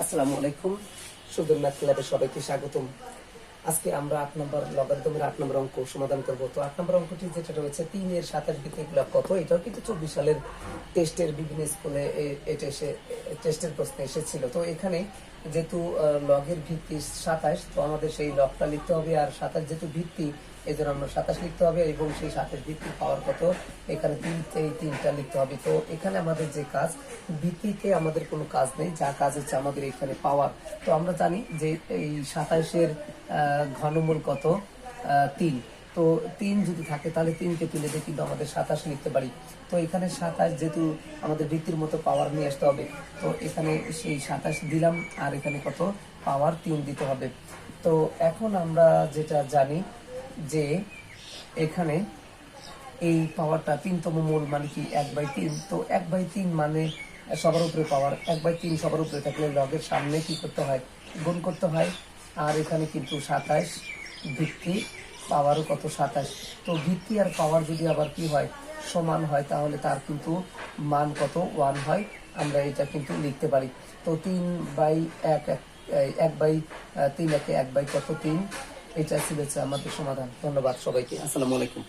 আসসালামু আলাইকুম। ম্যাথ ক্লাবে সবাইকে স্বাগতম। আজকে আমরা আট নম্বর লগারিদমের আট নম্বর অঙ্ক সমাধান করব। তো আট নম্বর অঙ্কটি যেটা রয়েছে, তিনের সাতাশ ভিত্তিক লব কত? এটাও কিন্তু চব্বিশ সালের টেস্টের বিভিন্ন স্কুলে এটা এসে টেস্টের প্রশ্ন এসেছিল। তো এখানে যেহেতু লগের ভিত্তি সাতাশ, তো আমাদের সেই লগটা লিখতে হবে। আর সাতাশ যেহেতু ভিত্তি এই জন্য আমরা সাতাশ লিখতে হবে এবং সেই সাতাশ ভিত্তি পাওয়ার কত? এখানে তিন, এই তিনটা লিখতে হবে। তো এখানে আমাদের যে কাজ, ভিত্তিতে আমাদের কোনো কাজ নেই। যা কাজ হচ্ছে আমাদের এখানে পাওয়ার। তো আমরা জানি যে এই সাতাশের ঘনমূল কত? তিন। তো তিন যদি থাকে, তাহলে তিনকে তুলে দিয়ে কিন্তু আমাদের সাতাশ লিখতে পারি তো এখানে সাতাশ যেহেতু আমাদের ভিত্তির মতো পাওয়ার নিয়ে আসতে হবে, তো এখানে সেই সাতাশ দিলাম, আর এখানে কত? পাওয়ার তিন দিতে হবে। তো এখন আমরা যেটা জানি যে এখানে এই পাওয়ারটা তিনতম মূল মানে কি? এক বাই তিন। তো এক বাই তিন মানে সবার উপরে পাওয়ার এক বাই তিন সবার উপরে থাকলে লগের সামনে কি করতে হয়? গুণ করতে হয়। আর এখানে কিন্তু সাতাশ ভিত্তি পাওয়ারও কত সাতাশ? তো ভিত্তি আর পাওয়ার যদি আবার কি হয়, সমান হয়, তাহলে তার কিন্তু মান কত? ওয়ান হয়। আমরা এটা কিন্তু লিখতে পারি। তো তিন বাই এক এক বাই তিন একে এক বাই কত তিন? এটা ছিল আমাদের সমাধান। ধন্যবাদ সবাইকে। আসসালামু আলাইকুম।